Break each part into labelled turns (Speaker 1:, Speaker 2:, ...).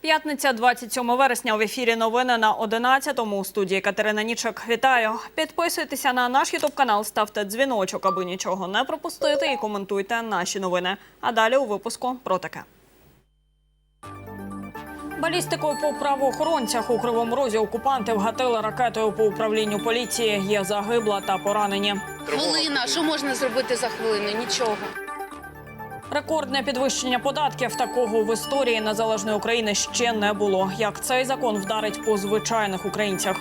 Speaker 1: П'ятниця, 27 вересня. В ефірі новини на 11-му. У студії Катерина Нічок. Вітаю. Підписуйтеся на наш ютуб канал, ставте дзвіночок, аби нічого не пропустити, і коментуйте наші новини. А далі у випуску про таке. Балістикою по правоохоронцях у кривому розі окупанти вгатили ракетою по управлінню поліції. Є загибла та поранені.
Speaker 2: Хвилина, що можна зробити за хвилину? Нічого.
Speaker 1: Рекордне підвищення податків такого в історії незалежної України ще не було. Як цей закон вдарить по звичайних українцях?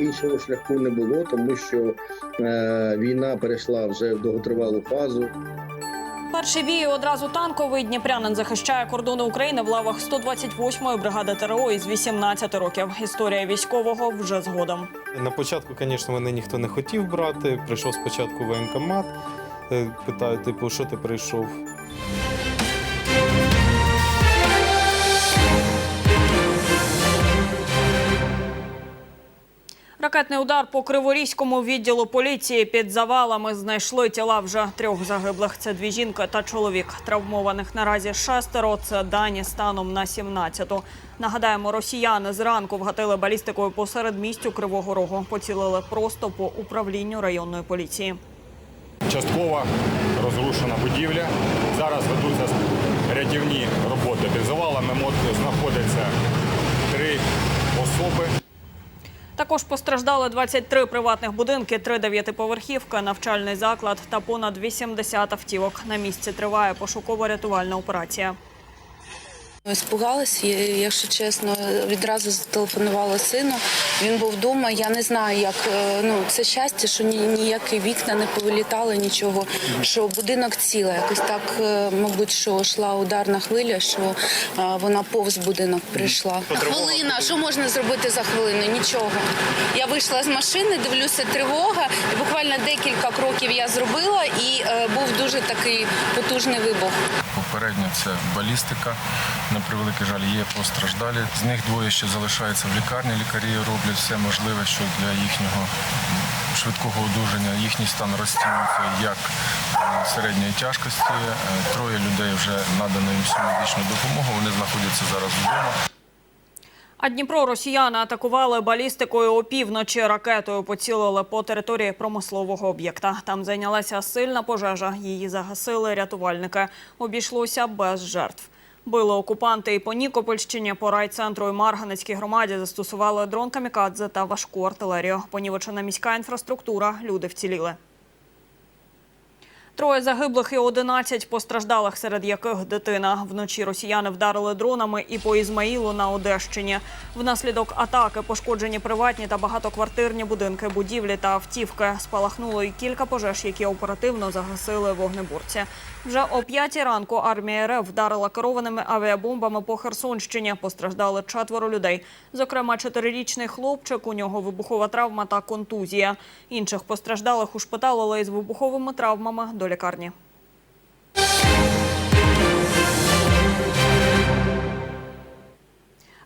Speaker 3: Іншого шляху не було, тому що е, війна перейшла вже в довготривалу фазу.
Speaker 1: Перший бій одразу танковий дніпрянин захищає кордони України в лавах 128-ї бригади ТРО із 18 років. Історія військового вже згодом.
Speaker 4: На початку, звісно, мене ніхто не хотів брати. Прийшов спочатку воєнкомат. Е, Питаю, типу, що ти прийшов?
Speaker 1: Ракетний удар по Криворізькому відділу поліції під завалами знайшли тіла вже трьох загиблих. Це дві жінки та чоловік. Травмованих наразі шестеро. Це дані станом на 17-ту. Нагадаємо, росіяни зранку вгатили балістикою посеред містю Кривого Рогу. Поцілили просто по управлінню районної поліції.
Speaker 5: Частково розрушена будівля. Зараз ведуться рятівні роботи. Під завалами знаходяться три особи.
Speaker 1: Також постраждали 23 приватних будинки, 3 дев'ятиповерхівки, навчальний заклад та понад 80 автівок. На місці триває пошуково-рятувальна операція.
Speaker 2: Спугалась, я- якщо чесно, відразу зателефонувала сину. Він був вдома. Я не знаю, як е, ну це щастя, що ні, ніякі вікна не повилітали, нічого. Що будинок цілий. Якось так, е, мабуть, що йшла ударна хвиля, що е, вона повз будинок прийшла. Хвилина, що можна зробити за хвилину? Нічого. Я вийшла з машини, дивлюся, тривога, і буквально декілька кроків я зробила, і е, був дуже такий потужний вибух.
Speaker 6: Попередньо це балістика. На превеликий жаль, є постраждалі. З них двоє ще залишаються в лікарні. Лікарі роблять все можливе, що для їхнього швидкого одужання їхній стан розцінюється як е, середньої тяжкості. Е, Троє людей вже надано їм всю медичну допомогу. Вони знаходяться зараз вдома.
Speaker 1: А Дніпро росіяни атакували балістикою опівночі. Ракетою поцілили по території промислового об'єкта. Там зайнялася сильна пожежа. Її загасили рятувальники. Обійшлося без жертв. Били окупанти і по Нікопольщині, по райцентру і Марганецькій громаді застосували дрон камікадзе та важку артилерію. Понівечена міська інфраструктура. Люди вціліли. Троє загиблих і 11 постраждалих, серед яких дитина. Вночі росіяни вдарили дронами і по Ізмаїлу на Одещині. Внаслідок атаки пошкоджені приватні та багатоквартирні будинки, будівлі та автівки. Спалахнуло і кілька пожеж, які оперативно загасили вогнеборці. Вже о п'ятій ранку армія РФ вдарила керованими авіабомбами по Херсонщині. Постраждали четверо людей. Зокрема, чотирирічний хлопчик, у нього вибухова травма та контузія. Інших постраждалих ушпиталили із вибуховими травмами до лікарні.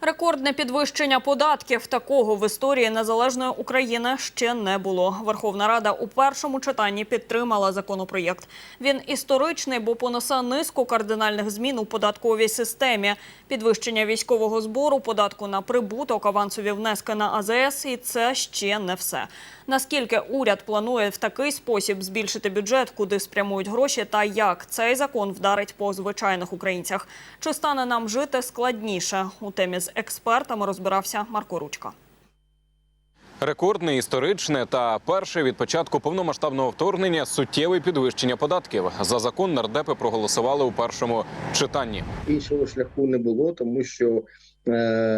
Speaker 1: Рекордне підвищення податків такого в історії незалежної України ще не було. Верховна Рада у першому читанні підтримала законопроєкт. Він історичний, бо понесе низку кардинальних змін у податковій системі: підвищення військового збору, податку на прибуток, авансові внески на АЗС. І це ще не все. Наскільки уряд планує в такий спосіб збільшити бюджет, куди спрямують гроші, та як цей закон вдарить по звичайних українцях? Чи стане нам жити складніше? У темі з експертами розбирався Марко Ручка.
Speaker 7: Рекордне, історичне та перше від початку повномасштабного вторгнення суттєве підвищення податків. За закон нардепи проголосували у першому читанні.
Speaker 3: Іншого шляху не було, тому що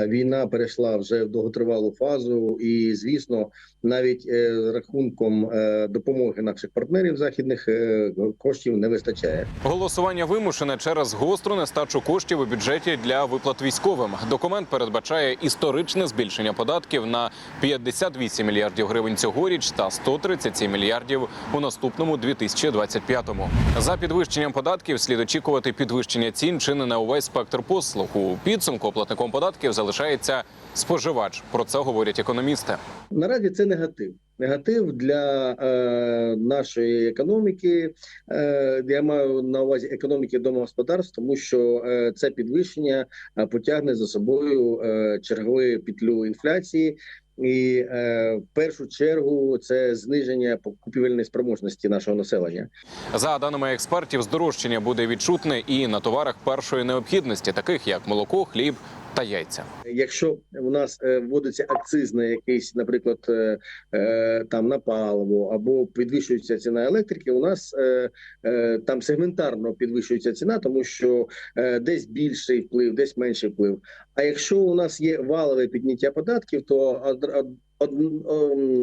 Speaker 3: війна перейшла вже в довготривалу фазу, і звісно, навіть е, рахунком е, допомоги наших партнерів західних е, коштів не вистачає.
Speaker 7: Голосування вимушене через гостру нестачу коштів у бюджеті для виплат військовим. Документ передбачає історичне збільшення податків на 58 мільярдів гривень цьогоріч та 137 мільярдів у наступному 2025-му. За підвищенням податків слід очікувати підвищення цін чи на увесь спектр послуг. У підсумку платником податків залишається споживач. Про це говорять економісти.
Speaker 3: Наразі це негатив. негатив для е, нашої економіки. Е, я маю на увазі економіки домогосподарств, тому що е, це підвищення е, потягне за собою е, чергову петлю інфляції. І е, в першу чергу це зниження купівельної спроможності нашого населення.
Speaker 7: За даними експертів, здорожчання буде відчутне і на товарах першої необхідності, таких як молоко, хліб та яйця.
Speaker 3: Якщо у нас е, вводиться акциз на якийсь, наприклад, е, е, там на паливо або підвищується ціна електрики, у нас там сегментарно підвищується ціна, тому що десь більший вплив, десь менший вплив. А якщо у нас є валове підняття податків, то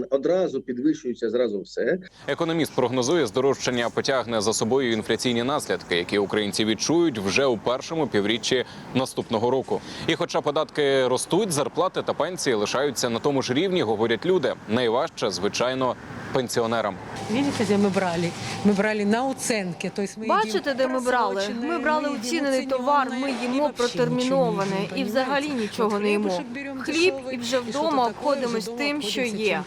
Speaker 3: одразу підвищується зразу все.
Speaker 7: Економіст прогнозує, здорожчання потягне за собою інфляційні наслідки, які українці відчують вже у першому півріччі наступного року. І, хоча податки ростуть, зарплати та пенсії лишаються на тому ж рівні, говорять люди. Найважче, звичайно, пенсіонерам.
Speaker 8: Видите, де ми брали? Ми брали на оценки. Тобто ми
Speaker 9: Бачите, де ми брали? Ми брали оцінений товар, ми їмо протерміноване, і взагалі нічого не їмо. Хліб і вже вдома обходимось
Speaker 8: вже
Speaker 9: тим, що є.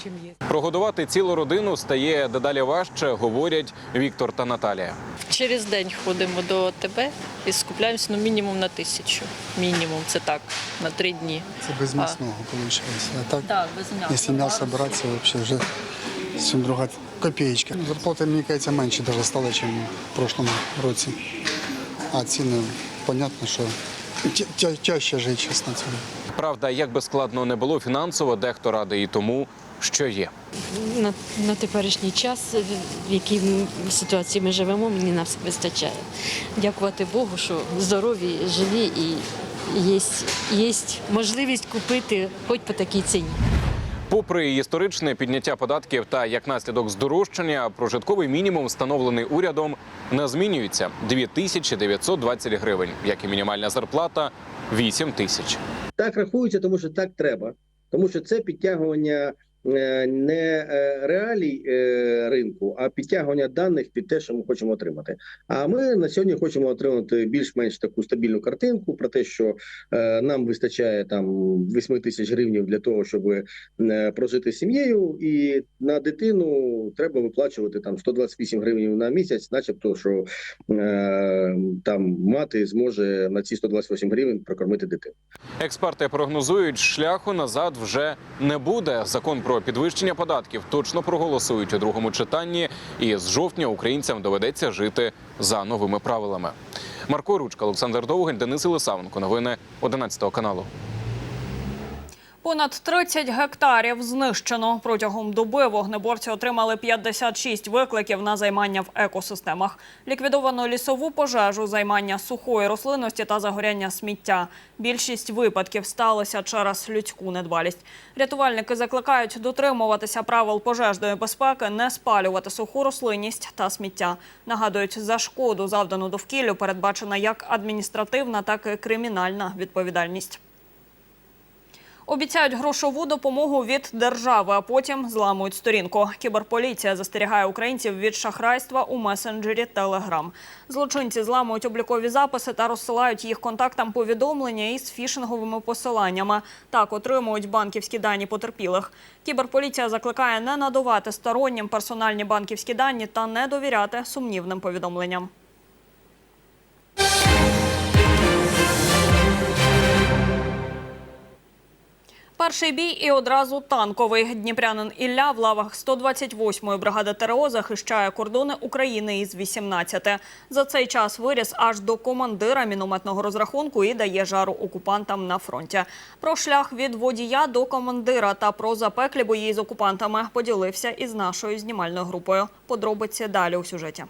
Speaker 7: Прогодувати цілу родину стає дедалі важче, говорять Віктор та Наталія.
Speaker 10: Через день ходимо до ОТБ і скупляємося ну, мінімум на тисячу. Мінімум, це так, на три дні.
Speaker 11: Це без м'ясного виходить. А так,
Speaker 10: Так, без м'яса.
Speaker 11: якщо м'ясо брати, це взагалі вже зовсім друга копеечка. Зарплата, мені кажеться, менше даже стала, ніж в прошлому році. А ціни, понятно, що тя- тя- тяжче жити, чесно. Це.
Speaker 7: Правда, як би складно не було фінансово, дехто радий і тому, що є.
Speaker 12: на, на теперішній час, в якій ситуації ми живемо, мені на все вистачає. Дякувати Богу, що здорові, живі і є, є можливість купити хоч по такій ціні.
Speaker 7: Попри історичне підняття податків та як наслідок здорожчання, прожитковий мінімум, встановлений урядом, не змінюється 2920 гривень, як і мінімальна зарплата 8 тисяч.
Speaker 3: Так рахується, тому що так треба, тому що це підтягування не е, реалій е, ринку, а підтягування даних під те, що ми хочемо отримати. А ми на сьогодні хочемо отримати більш-менш таку стабільну картинку про те, що е, нам вистачає там 8 тисяч гривень для того, щоб е, прожити сім'єю, і на дитину треба виплачувати там 128 гривень на місяць, начебто, що е, там мати зможе на ці 128 гривень прокормити дитину.
Speaker 7: Експерти прогнозують, шляху назад вже не буде. Закон про підвищення податків точно проголосують у другому читанні, і з жовтня українцям доведеться жити за новими правилами. Марко Ручка, Олександр Довгань, Денис Ілисавенко. Новини 11 каналу.
Speaker 1: Понад 30 гектарів знищено. Протягом доби вогнеборці отримали 56 викликів на займання в екосистемах. Ліквідовано лісову пожежу, займання сухої рослинності та загоряння сміття. Більшість випадків сталося через людську недбалість. Рятувальники закликають дотримуватися правил пожежної безпеки, не спалювати суху рослинність та сміття. Нагадують, за шкоду завдану довкіллю передбачена як адміністративна, так і кримінальна відповідальність. Обіцяють грошову допомогу від держави, а потім зламують сторінку. Кіберполіція застерігає українців від шахрайства у месенджері Телеграм. Злочинці зламують облікові записи та розсилають їх контактам повідомлення із фішинговими посиланнями. Так отримують банківські дані потерпілих. Кіберполіція закликає не надавати стороннім персональні банківські дані та не довіряти сумнівним повідомленням. Перший бій і одразу танковий. Дніпрянин Ілля в лавах 128-ї бригади ТРО захищає кордони України із 18. За цей час виріс аж до командира мінометного розрахунку і дає жару окупантам на фронті. Про шлях від водія до командира та про запеклі бої з окупантами поділився із нашою знімальною групою. Подробиці далі у сюжеті.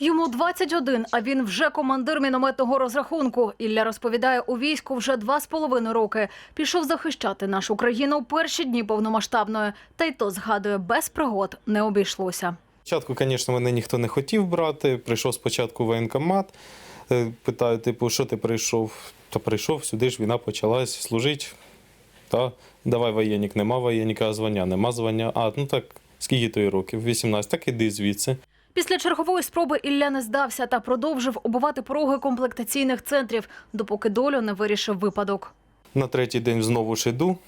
Speaker 9: Йому 21, а він вже командир мінометного розрахунку. Ілля розповідає, у війську вже два з половиною роки. Пішов захищати нашу країну у перші дні повномасштабної. Та й то згадує, без пригод не обійшлося.
Speaker 4: Спочатку, звісно, мене ніхто не хотів брати. Прийшов спочатку воєнкомат. Е, Питаю, типу, що ти прийшов? Та прийшов сюди ж війна почалась, служить. Та давай воєнник, нема воєнника, звання, нема звання. А, ну так, скільки тобі років? 18, так іди звідси.
Speaker 9: Після чергової спроби Ілля не здався та продовжив обувати пороги комплектаційних центрів, допоки долю не вирішив випадок.
Speaker 4: На третій день знову ж іду.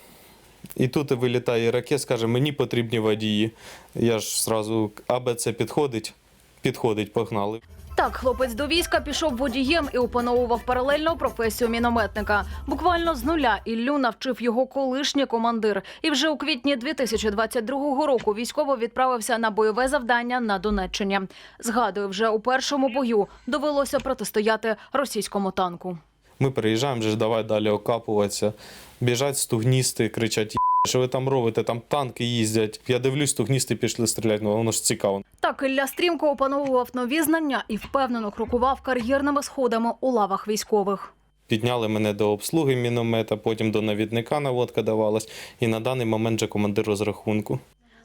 Speaker 4: І тут вилітає ракет, каже, мені потрібні водії. Я ж зразу АБЦ підходить, підходить, погнали.
Speaker 9: Так, хлопець до війська пішов водієм і опановував паралельно професію мінометника. Буквально з нуля Іллю навчив його колишній командир. І вже у квітні 2022 року військово відправився на бойове завдання на Донеччині. Згадую, вже у першому бою довелося протистояти російському танку.
Speaker 4: Ми приїжджаємо, вже давай далі окапуватися. Біжать стугністи, кричать, «Є*, що ви там робите, там танки їздять. Я дивлюсь, стугністи пішли стріляти, ну воно ж цікаво.
Speaker 9: Так Ілля стрімко опановував нові знання і впевнено крокував кар'єрними сходами у лавах військових.
Speaker 4: Підняли мене до обслуги міномета, потім до навідника наводка давалась, і на даний момент вже командир розрахунку.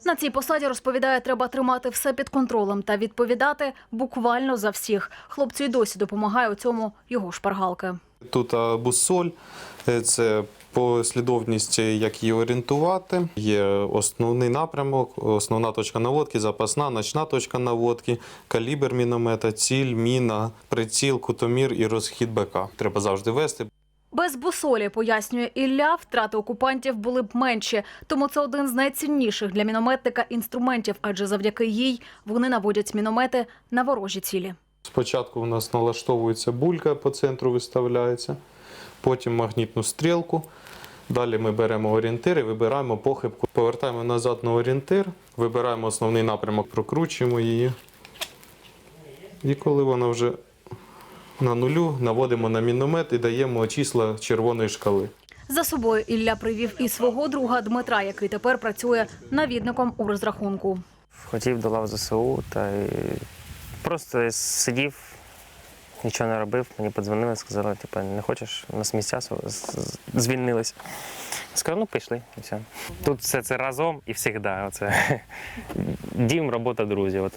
Speaker 9: На цій посаді розповідає, треба тримати все під контролем та відповідати буквально за всіх. Хлопцю й досі допомагає у цьому його шпаргалки.
Speaker 4: Тут а, буссоль, е, це послідовність, як її орієнтувати. Є основний напрямок, основна точка наводки, запасна, ночна точка наводки, калібр міномета, ціль, міна, приціл, кутомір і розхід БК. Треба завжди вести.
Speaker 9: Без бусолі, пояснює Ілля, втрати окупантів були б менші. Тому це один з найцінніших для мінометника інструментів, адже завдяки їй вони наводять міномети на ворожі цілі.
Speaker 4: Спочатку у нас налаштовується булька по центру виставляється, потім магнітну стрілку. Далі ми беремо орієнтир і вибираємо похибку. Повертаємо назад на орієнтир, вибираємо основний напрямок, прокручуємо її. І коли вона вже на нулю, наводимо на міномет і даємо числа червоної шкали.
Speaker 9: За собою Ілля привів і свого друга Дмитра, який тепер працює навідником у розрахунку.
Speaker 13: Хотів до лав ЗСУ та просто сидів, нічого не робив. Мені подзвонили, сказали, типу, не хочеш, у нас місця звільнились. Сказав, ну пішли, і все. Тут все це разом і завжди. Оце. Дім, робота, друзі. От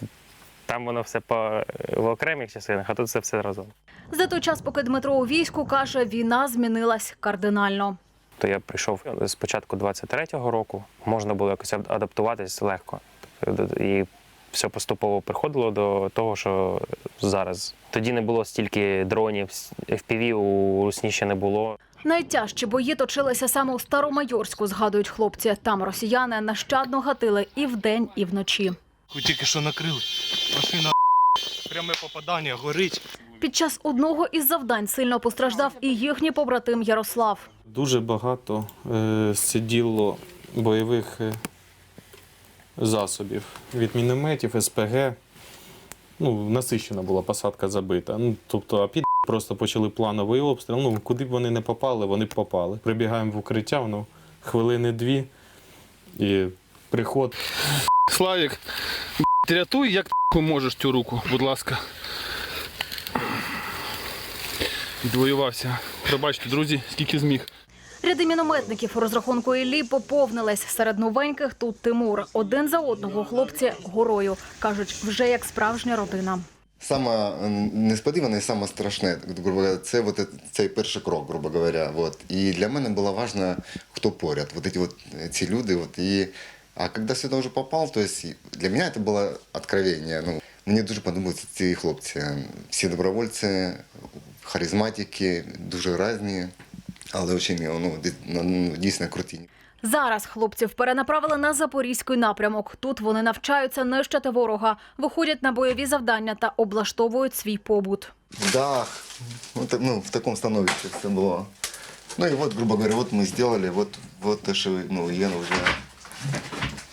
Speaker 13: там воно все по, в окремих частинах, а тут це все разом.
Speaker 9: За той час, поки Дмитро у війську каже, війна змінилась кардинально.
Speaker 13: То я прийшов з початку 23-го року, можна було якось ад- адаптуватись легко. І все поступово приходило до того, що зараз. Тоді не було стільки дронів, FPV у Русні ще не було.
Speaker 9: Найтяжчі бої точилися саме у Старомайорську, згадують хлопці. Там росіяни нещадно гатили і вдень, і вночі.
Speaker 14: Тільки що накрили. Машина пряме попадання, горить.
Speaker 9: Під час одного із завдань сильно постраждав і їхній побратим Ярослав.
Speaker 4: Дуже багато е, сиділо бойових е, засобів від мінометів, СПГ. Ну, насищена була посадка забита. Ну, тобто, а під просто почали плановий обстріл. Ну, куди б вони не попали, вони попали. Прибігаємо в укриття, воно хвилини дві. І приход.
Speaker 14: Славік, рятуй, як можеш цю руку, будь ласка. Відвоювався. Пробачте, друзі, скільки зміг.
Speaker 9: Ряди мінометників у розрахунку Іллі поповнились. Серед новеньких тут Тимур. Один за одного хлопці горою. Кажуть, вже як справжня родина.
Speaker 15: Саме несподіване і саме страшне, грубо говоря, це вот е- цей перший крок, грубо говоря. Вот. І для мене було важливо, хто поряд. Вот эти вот, е, ці люди. Вот. І, а коли сюди вже попав, то есть для мене це було відкровення. Ну, мені дуже подобаються ці хлопці. Всі добровольці, харизматики, дуже різні, але дуже, ну, ді- ну, дійсно круті.
Speaker 9: Зараз хлопців перенаправили на запорізький напрямок. Тут вони навчаються нищити ворога, виходять на бойові завдання та облаштовують свій побут.
Speaker 15: дах. Вот, ну, в таком становище все было. Ну и вот, грубо говоря, вот мы сделали, вот, вот то, что, ну, Лена уже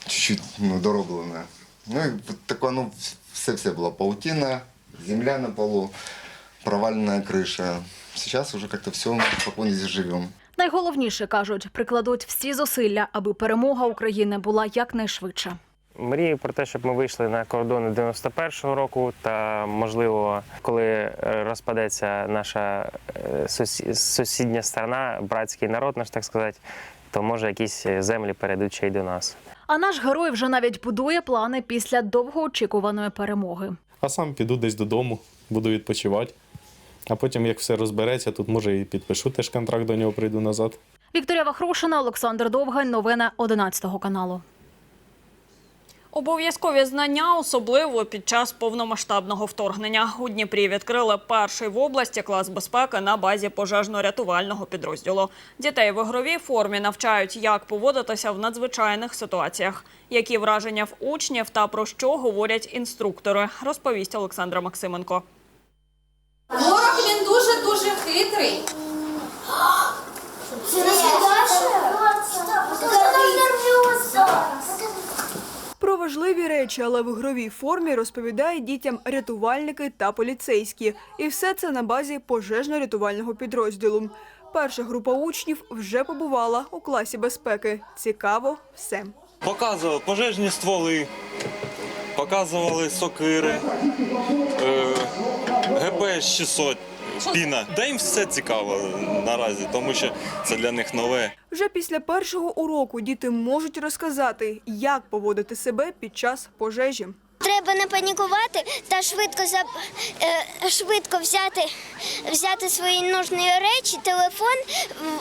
Speaker 15: чуть-чуть, ну, дороблена. Ну и вот такое, ну, все-все было. Паутина, земля на полу, проваленная крыша. Сейчас уже как-то все, спокойно здесь живем.
Speaker 9: Найголовніше кажуть, прикладуть всі зусилля, аби перемога України була якнайшвидше.
Speaker 13: Мрію про те, щоб ми вийшли на кордони 91-го року, та можливо, коли е, розпадеться наша е, сусідня сторона, братський народ, наш так сказати, то може якісь е, землі перейдуть ще й до нас.
Speaker 9: А наш герой вже навіть будує плани після довгоочікуваної перемоги.
Speaker 4: А сам піду десь додому, буду відпочивати. А потім, як все розбереться, тут може і підпишу теж контракт, до нього прийду назад.
Speaker 9: Вікторія Вахрушина, Олександр Довгань. Новини 11 каналу.
Speaker 1: Обов'язкові знання, особливо під час повномасштабного вторгнення. У Дніпрі відкрили перший в області клас безпеки на базі пожежно-рятувального підрозділу. Дітей в ігровій формі навчають, як поводитися в надзвичайних ситуаціях, які враження в учнів та про що говорять інструктори, розповість Олександра Максименко.
Speaker 16: Ворог він дуже-дуже хитрий.
Speaker 17: Про важливі речі, але в ігровій формі розповідають дітям рятувальники та поліцейські. І все це на базі пожежно-рятувального підрозділу. Перша група учнів вже побувала у класі безпеки. Цікаво все.
Speaker 18: Показували пожежні стволи, показували сокири, е, ГП-600, піна. Та їм все цікаво наразі, тому що це для них нове.
Speaker 17: Вже після першого уроку діти можуть розказати, як поводити себе під час пожежі.
Speaker 19: Треба не панікувати та швидко за е, швидко взяти, взяти свої нужні речі, телефон,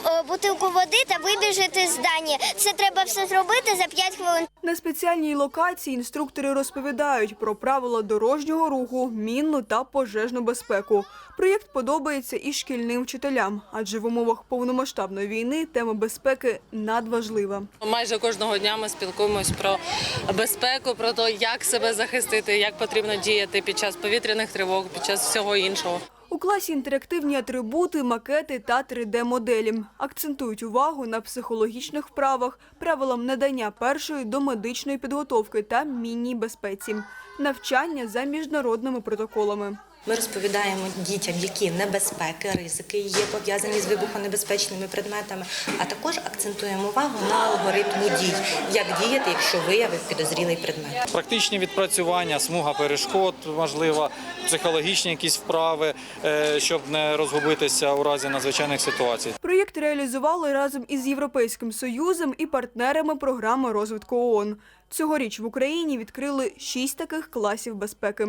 Speaker 19: е, бутилку води та вибіжити з здання. Це треба все зробити за 5 хвилин.
Speaker 17: На спеціальній локації інструктори розповідають про правила дорожнього руху, мінну та пожежну безпеку. Проєкт подобається і шкільним вчителям, адже в умовах повномасштабної війни тема безпеки надважлива.
Speaker 10: Майже кожного дня ми спілкуємось про безпеку, про те, як себе захистити, як потрібно діяти під час повітряних тривог, під час всього іншого.
Speaker 17: У класі інтерактивні атрибути, макети та 3D-моделі. Акцентують увагу на психологічних вправах, правилам надання першої до медичної підготовки та мінній безпеці. Навчання за міжнародними протоколами.
Speaker 20: Ми розповідаємо дітям, які небезпеки, ризики є пов'язані з вибухонебезпечними предметами, а також акцентуємо увагу на алгоритму дій, як діяти, якщо виявив підозрілий предмет.
Speaker 18: Практичні відпрацювання, смуга перешкод, можливо, психологічні якісь вправи, е, щоб не розгубитися у разі надзвичайних ситуацій.
Speaker 17: Проєкт реалізували разом із Європейським Союзом і партнерами програми розвитку ООН. Цьогоріч в Україні відкрили шість таких класів безпеки.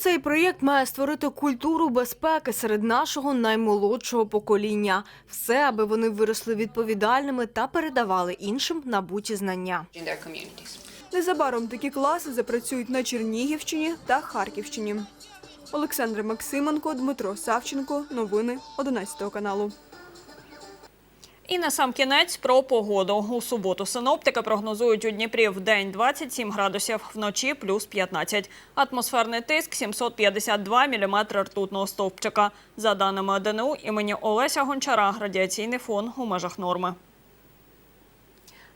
Speaker 8: Цей проєкт має створити культуру безпеки серед нашого наймолодшого покоління. Все, аби вони виросли відповідальними та передавали іншим набуті знання.
Speaker 17: Незабаром такі класи запрацюють на Чернігівщині та Харківщині. Олександр Максименко, Дмитро Савченко. Новини 11 каналу.
Speaker 1: І на сам кінець про погоду. У суботу синоптики прогнозують у Дніпрі в день 27 градусів, вночі плюс 15. Атмосферний тиск 752 міліметри ртутного стовпчика. За даними ДНУ імені Олеся Гончара, радіаційний фон у межах норми.